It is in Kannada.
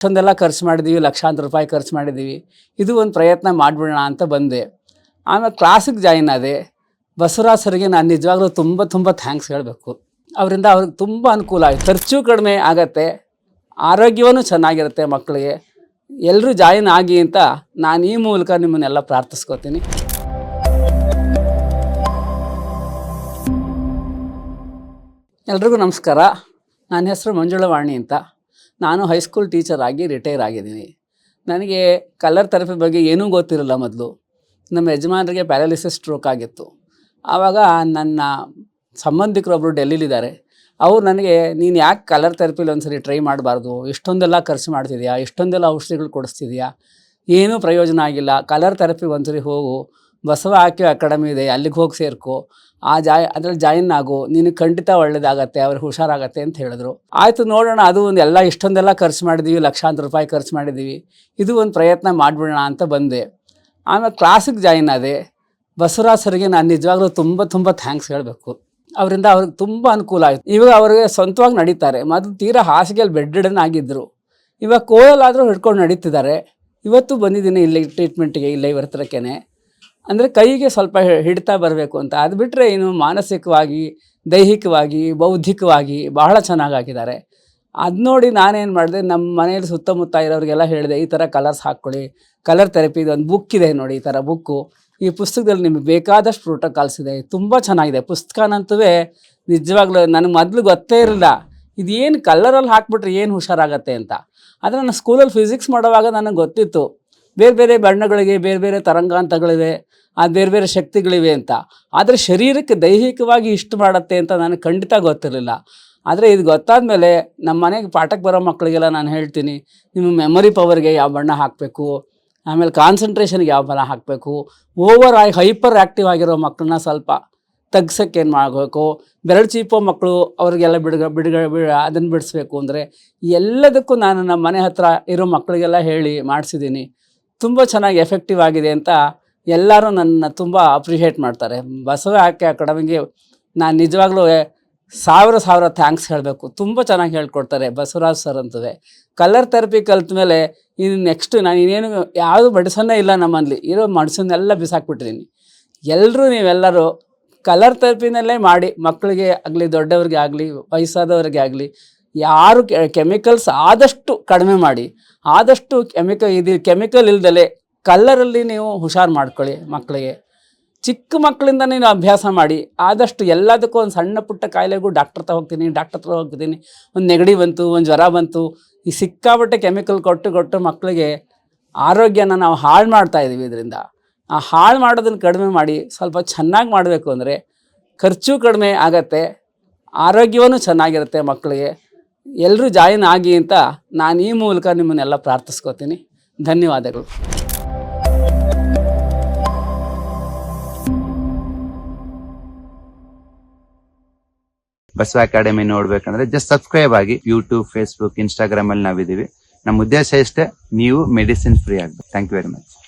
ಇಷ್ಟೊಂದೆಲ್ಲ ಖರ್ಚು ಮಾಡಿದ್ದೀವಿ ಲಕ್ಷಾಂತರ ರೂಪಾಯಿ ಖರ್ಚು ಮಾಡಿದ್ದೀವಿ ಇದು ಒಂದು ಪ್ರಯತ್ನ ಮಾಡಿಬಿಡೋಣ ಅಂತ ಬಂದೆ. ಆಮೇಲೆ ಕ್ಲಾಸಿಗೆ ಜಾಯಿನ್ ಆದೆ. ಬಸವರಾಜ್ ಸರ್ಗೆ ನಾನು ನಿಜವಾಗ್ಲೂ ತುಂಬ ತುಂಬ ಥ್ಯಾಂಕ್ಸ್ ಹೇಳಬೇಕು. ಅವರಿಂದ ಅವ್ರಿಗೆ ತುಂಬ ಅನುಕೂಲ ಆಯಿತು. ಖರ್ಚು ಕಡಿಮೆ ಆಗತ್ತೆ. ಆರೋಗ್ಯವೂ ಚೆನ್ನಾಗಿರುತ್ತೆ ಮಕ್ಕಳಿಗೆ ಎಲ್ಲರೂ ಜಾಯಿನ್ ಆಗಿ ಅಂತ ನಾನು ಈ ಮೂಲಕ ನಿಮ್ಮನ್ನೆಲ್ಲ ಪ್ರಾರ್ಥಿಸ್ಕೋತೀನಿ. ಎಲ್ರಿಗೂ ನಮಸ್ಕಾರ. ನನ್ನ ಹೆಸರು ಮಂಜುಳವಾಣಿ ಅಂತ. ನಾನು ಹೈಸ್ಕೂಲ್ ಟೀಚರ್ ಆಗಿ ರಿಟೈರ್ ಆಗಿದ್ದೀನಿ. ನನಗೆ ಕಲರ್ ಥೆರಪಿ ಬಗ್ಗೆ ಏನೂ ಗೊತ್ತಿರಲ್ಲ ಮೊದಲು. ನಮ್ಮ ಯಜಮಾನರಿಗೆ ಪ್ಯಾರಾಲಿಸಿಸ್ ಸ್ಟ್ರೋಕ್ ಆಗಿತ್ತು. ಆವಾಗ ನನ್ನ ಸಂಬಂಧಿಕರೊಬ್ಬರು ಡೆಲ್ಲಿಲಿದ್ದಾರೆ. ಅವ್ರು ನನಗೆ, ನೀನು ಯಾಕೆ ಕಲರ್ ಥೆರಪಿಲಿ ಒಂದ್ಸರಿ ಟ್ರೈ ಮಾಡಬಾರ್ದು? ಇಷ್ಟೊಂದೆಲ್ಲ ಖರ್ಚು ಮಾಡ್ತಿದ್ಯಾ? ಇಷ್ಟೊಂದೆಲ್ಲ ಔಷಧಿಗಳು ಕೊಡಿಸ್ತಿದ್ಯಾ? ಏನೂ ಪ್ರಯೋಜನ ಆಗಿಲ್ಲ. ಕಲರ್ ಥೆರಪಿ ಒಂದ್ಸರಿ ಹೋಗು. ಬಸವ ಆಕ್ಯೋ ಅಕಾಡೆಮಿ ಇದೆ, ಅಲ್ಲಿಗೆ ಹೋಗಿ ಸೇರ್ಕೋ. ಆ ಜಾಯ್ ಅದ್ರಲ್ಲಿ ಜಾಯಿನ್ ಆಗು. ನಿನಗೆ ಖಂಡಿತ ಒಳ್ಳೇದಾಗತ್ತೆ, ಅವ್ರಿಗೆ ಹುಷಾರಾಗತ್ತೆ ಅಂತ ಹೇಳಿದ್ರು. ಆಯಿತು ನೋಡೋಣ, ಅದು ಒಂದು ಎಲ್ಲ ಇಷ್ಟೊಂದೆಲ್ಲ ಖರ್ಚು ಮಾಡಿದ್ದೀವಿ ಲಕ್ಷಾಂತರ ರೂಪಾಯಿ ಖರ್ಚು ಮಾಡಿದ್ದೀವಿ ಇದು ಒಂದು ಪ್ರಯತ್ನ ಮಾಡಿಬಿಡೋಣ ಅಂತ ಬಂದೆ. ಆಮೇಲೆ ಕ್ಲಾಸಿಗೆ ಜಾಯಿನ್ ಆದೆ. ಬಸವರಾಜ್ ಸರ್ಗೆ ನಾನು ನಿಜವಾಗ್ಲೂ ತುಂಬ ತುಂಬ ಥ್ಯಾಂಕ್ಸ್ ಹೇಳಬೇಕು. ಅವರಿಂದ ಅವ್ರಿಗೆ ತುಂಬ ಅನುಕೂಲ ಆಯಿತು. ಇವಾಗ ಅವ್ರಿಗೆ ಸ್ವಂತವಾಗಿ ನಡೀತಾರೆ. ಮತ್ತು ತೀರಾ ಹಾಸಿಗೆಯಲ್ಲಿ ಬೆಡ್ ಆಗಿದ್ದರು ಇವಾಗ ಕೋಯಲ್ಲಾದರೂ ಹಿಡ್ಕೊಂಡು ನಡೀತಿದ್ದಾರೆ. ಇವತ್ತು ಬಂದಿದ್ದೀನಿ ಇಲ್ಲಿ ಟ್ರೀಟ್ಮೆಂಟಿಗೆ ಇಲ್ಲೇ ಇವ್ರ ಹತ್ರಕ್ಕೇನೆ ಅಂದರೆ ಕೈಗೆ ಸ್ವಲ್ಪ ಹಿಡ್ತಾ ಬರಬೇಕು ಅಂತ. ಅದು ಬಿಟ್ಟರೆ ಏನು ಮಾನಸಿಕವಾಗಿ, ದೈಹಿಕವಾಗಿ, ಬೌದ್ಧಿಕವಾಗಿ ಬಹಳ ಚೆನ್ನಾಗಾಗಿದ್ದಾರೆ ಅದು ನೋಡಿ ನಾನೇನು ಮಾಡಿದೆ ನಮ್ಮ ಮನೆಯಲ್ಲಿ ಸುತ್ತಮುತ್ತ ಇರೋರಿಗೆಲ್ಲ ಹೇಳಿದೆ, ಈ ಥರ ಕಲರ್ಸ್ ಹಾಕ್ಕೊಳ್ಳಿ. ಕಲರ್ ಥೆರಪಿ ಒಂದು ಬುಕ್ ಇದೆ ನೋಡಿ, ಈ ಥರ ಬುಕ್ಕು ಈ ಪುಸ್ತಕದಲ್ಲಿ ನಿಮಗೆ ಬೇಕಾದಷ್ಟು ಪ್ರೋಟೋಕಾಲ್ಸ್ ಇದೆ. ತುಂಬ ಚೆನ್ನಾಗಿದೆ. ಪುಸ್ತಕನಂತೂ ನಿಜವಾಗ್ಲೂ ನನಗೆ ಮೊದಲು ಗೊತ್ತೇ ಇರಲಿಲ್ಲ. ಇದೇನು ಕಲರಲ್ಲಿ ಹಾಕ್ಬಿಟ್ರೆ ಏನು ಹುಷಾರಾಗತ್ತೆ ಅಂತ. ಆದರೆ ನಾನು ಸ್ಕೂಲಲ್ಲಿ ಫಿಸಿಕ್ಸ್ ಮಾಡುವಾಗ ನನಗೆ ಗೊತ್ತಿತ್ತು. ಬೇರೆ ಬೇರೆ ಬಣ್ಣಗಳಿಗೆ ಬೇರೆ ಬೇರೆ ತರಂಗಾಂತಗಳಿವೆ ಆ ಬೇರೆ ಬೇರೆ ಶಕ್ತಿಗಳಿವೆ ಅಂತ. ಆದರೆ ಶರೀರಕ್ಕೆ ದೈಹಿಕವಾಗಿ ಇಷ್ಟು ಮಾಡುತ್ತೆ ಅಂತ ನನಗೆ ಖಂಡಿತ ಗೊತ್ತಿರಲಿಲ್ಲ. ಆದರೆ ಇದು ಗೊತ್ತಾದ ಮೇಲೆ ನಮ್ಮ ಮನೆಗೆ ಪಾಠಕ್ಕೆ ಬರೋ ಮಕ್ಕಳಿಗೆಲ್ಲ ನಾನು ಹೇಳ್ತೀನಿ, ನಿಮ್ಮ ಮೆಮೊರಿ ಪವರ್ಗೆ ಯಾವ ಬಣ್ಣ ಹಾಕಬೇಕು, ಆಮೇಲೆ ಕಾನ್ಸಂಟ್ರೇಷನ್ಗೆ ಯಾವ ಬಣ್ಣ ಹಾಕಬೇಕು ಓವರ್ ಆಗಿ ಹೈಪರ್ ಆ್ಯಕ್ಟಿವ್ ಆಗಿರೋ ಮಕ್ಕಳನ್ನ ಸ್ವಲ್ಪ ತಗ್ಸಕ್ಕೆ ಏನು ಮಾಡಬೇಕು, ಬೆರಳು ಚೀಪೋ ಮಕ್ಕಳು ಅವ್ರಿಗೆಲ್ಲ ಬಿಡುಗ ಬಿಡುಗ ಬಿಡ ಅದನ್ನು ಬಿಡಿಸ್ಬೇಕು ಅಂದರೆ ಎಲ್ಲದಕ್ಕೂ ನಾನು ನಮ್ಮ ಮನೆ ಹತ್ರ ಇರೋ ಮಕ್ಕಳಿಗೆಲ್ಲ ಹೇಳಿ ಮಾಡಿಸಿದ್ದೀನಿ. ತುಂಬ ಚೆನ್ನಾಗಿ ಎಫೆಕ್ಟಿವ್ ಆಗಿದೆ ಅಂತ ಎಲ್ಲರೂ ನನ್ನ ತುಂಬ ಅಪ್ರಿಷಿಯೇಟ್ ಮಾಡ್ತಾರೆ. ಬಸವ ಆಕೆ ಅಕಾಡೆಮಿಗೆ ನಾನು ನಿಜವಾಗ್ಲೂ ಸಾವಿರ ಸಾವಿರ ಥ್ಯಾಂಕ್ಸ್ ಹೇಳಬೇಕು. ತುಂಬ ಚೆನ್ನಾಗಿ ಹೇಳ್ಕೊಡ್ತಾರೆ ಬಸವರಾಜ್ ಸರ್ ಅಂತವೇ ಕಲರ್ ಥೆರಪಿ ಕಲ್ತ ಮೇಲೆ ಇನ್ನು ನೆಕ್ಸ್ಟ್ ನಾನು ಇನ್ನೇನು ಯಾವುದು ಮೆಡಿಸನ್ನೇ ಇಲ್ಲ ನಮ್ಮಲ್ಲಿ. ಇರೋ ಮೆಡಿಸನ್ನೆಲ್ಲ ಬಿಸಾಕ್ಬಿಟ್ಟಿದ್ದೀನಿ ಎಲ್ಲರೂ ನೀವೆಲ್ಲರೂ ಕಲರ್ ಥೆರಪಿನಲ್ಲೇ ಮಾಡಿ ಮಕ್ಕಳಿಗೆ ಆಗಲಿ ದೊಡ್ಡವ್ರಿಗೆ ಆಗಲಿ ವಯಸ್ಸಾದವ್ರಿಗೆ ಆಗಲಿ ಯಾರು ಕೆಮಿಕಲ್ಸ್ ಆದಷ್ಟು ಕಡಿಮೆ ಮಾಡಿ, ಆದಷ್ಟು ಕೆಮಿಕಲ್ ಇದು ಕೆಮಿಕಲ್ ಇಲ್ದಲೆ ಕಲ್ಲರಲ್ಲಿ ನೀವು ಹುಷಾರು ಮಾಡ್ಕೊಳ್ಳಿ ಮಕ್ಕಳಿಗೆ. ಚಿಕ್ಕ ಮಕ್ಕಳಿಂದ ನೀನು ಅಭ್ಯಾಸ ಮಾಡಿ, ಆದಷ್ಟು ಎಲ್ಲದಕ್ಕೂ ಒಂದು ಸಣ್ಣ ಪುಟ್ಟ ಕಾಯಿಲೆಗೂ ಡಾಕ್ಟರ್ ಹತ್ರ ಹೋಗ್ತೀನಿ ಡಾಕ್ಟರ್ ಹತ್ರ ಹೋಗ್ತೀನಿ. ಒಂದು ನೆಗಡಿ ಬಂತು, ಒಂದು ಜ್ವರ ಬಂತು, ಈ ಸಿಕ್ಕಾಬಟ್ಟೆ ಕೆಮಿಕಲ್ ಕೊಟ್ಟು ಕೊಟ್ಟು ಮಕ್ಕಳಿಗೆ ಆರೋಗ್ಯನ ನಾವು ಹಾಳು ಮಾಡ್ತಾ ಇದ್ದೀವಿ ಇದರಿಂದ. ಆ ಹಾಳು ಮಾಡೋದನ್ನು ಕಡಿಮೆ ಮಾಡಿ, ಸ್ವಲ್ಪ ಚೆನ್ನಾಗಿ ಮಾಡಬೇಕು ಅಂದರೆ ಖರ್ಚು ಕಡಿಮೆ ಆಗತ್ತೆ, ಆರೋಗ್ಯವೂ ಚೆನ್ನಾಗಿರುತ್ತೆ ಮಕ್ಕಳಿಗೆ. ಎಲ್ಲರೂ ಜಾಯಿನ್ ಆಗಿ ಅಂತ ನಾನು ಈ ಮೂಲಕ ನಿಮ್ಮನ್ನೆಲ್ಲ ಪ್ರಾರ್ಥಿಸ್ಕೋತೀನಿ. ಧನ್ಯವಾದಗಳು. ಬಸವ ಅಕಾಡೆಮಿ ನೋಡ್ಬೇಕಂದ್ರೆ ಜಸ್ಟ್ ಸಬ್ಸ್ಕ್ರೈಬ್ ಆಗಿ ಯೂಟ್ಯೂಬ್ ಫೇಸ್ಬುಕ್ ಇನ್ಸ್ಟಾಗ್ರಾಮ್ ಅಲ್ಲಿ ನಾವಿದೀವಿ ನಮ್ಮ ಉದ್ದೇಶ ಇಷ್ಟೇ, ನೀವು ಮೆಡಿಸಿನ್ ಫ್ರೀ ಆಗ್ಬೇಕು. Thank you very much